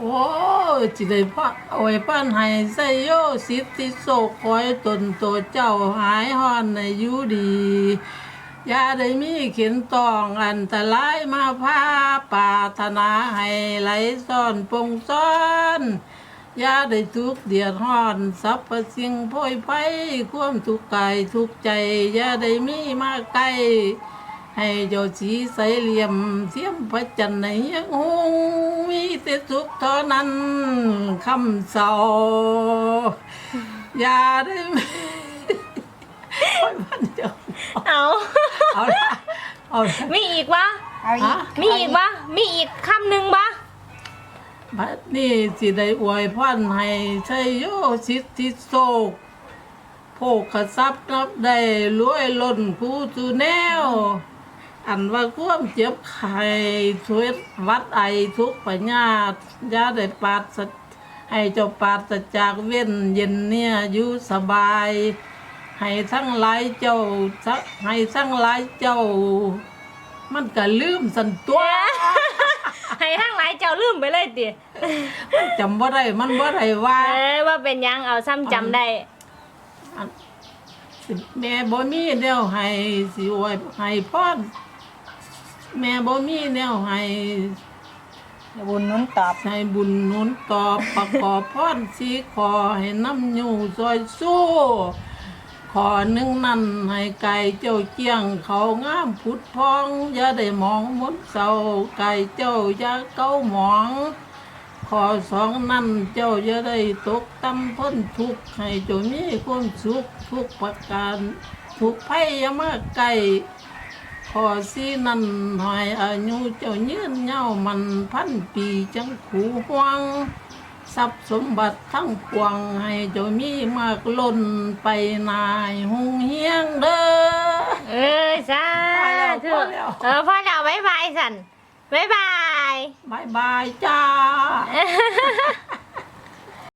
โอ้จิได้พ่อเอาไว้ป้นให้ใส่โยสิทธิโศกคอยตนตัวเจ้าหายหอนในอยู่ดีอย่าได้มีเข็นตองอันตรายมาพาปรารถนาให้ไหลซ่อนปงซ่อนอย่าได้ทุกเดือดร้อนสรรพสิ่งโพยไฟความทุกข์กายทุกใจอย่าได้มีมาไกล ให้เจ้าสีใสเหลี่ยมเสียมพระจันทร์ในยังหงมีแต่สุขเท่านั้นคำเศร้าอย่าได้ไหมโอ้ยมันเดียวเอาเอาละเอาละมีอีกวะเอาอีกฮะมีอีกวะมีอีกคำหนึ่งปะบัดนี้สิได้อวยพรให้ชัยโยสิทธิโศกโภคทรัพย์นับได้รวยล้นผู้จูแนว อันว่าความเจ็บไข้ช่วยวัดไอทุกปัญญายาได้ปราศให้เจ้าปราศจากเว้นเย็นเนี่ยอยู่สบาย ให้ทั้งหลายเจ้าสักให้ทั้งหลายเจ้า มันก็ลืมสันตัวให้ทั้งหลายเจ้าลืมไปเลยติจำบ่ได้มันบ่ได้ว่าเอ้ยว่าเป็นหยังเอาซ้ำจำได้แม่บ่มีแนวให้สิอวยให้พร แม่บ่มีแนวให้บุญหนุนตอบให้บุญหนุนตอบประกอบพรสีขอให้น้ำอยู่ซอยสู้ ขอหนึ่งนั้นให้ไก่เจ้าเจียงเขางามพุดพอง อย่าได้มองมนเศร้าไก่เจ้าอย่าเก้าหมอง ขอสองนั้นเจ้าอย่าได้ตกตำพ้นทุกข์ให้เจ้ามีความสุขทุกประการทุกภัยอย่ามาไกล ขอสีนั้นหอยอายุเจ้ายืนเย้ามันพันปีจังขูห่วง ทรัพย์สมบัติทั้งปวงให้เจ้ามีมากล้นไปนายหงเฮียงเด้อ เอ้ยสาพอแล้วธุพอแล้ว เออพ่อแล้วบ๊ายบายสันบ๊ายบาย บายบายจ้า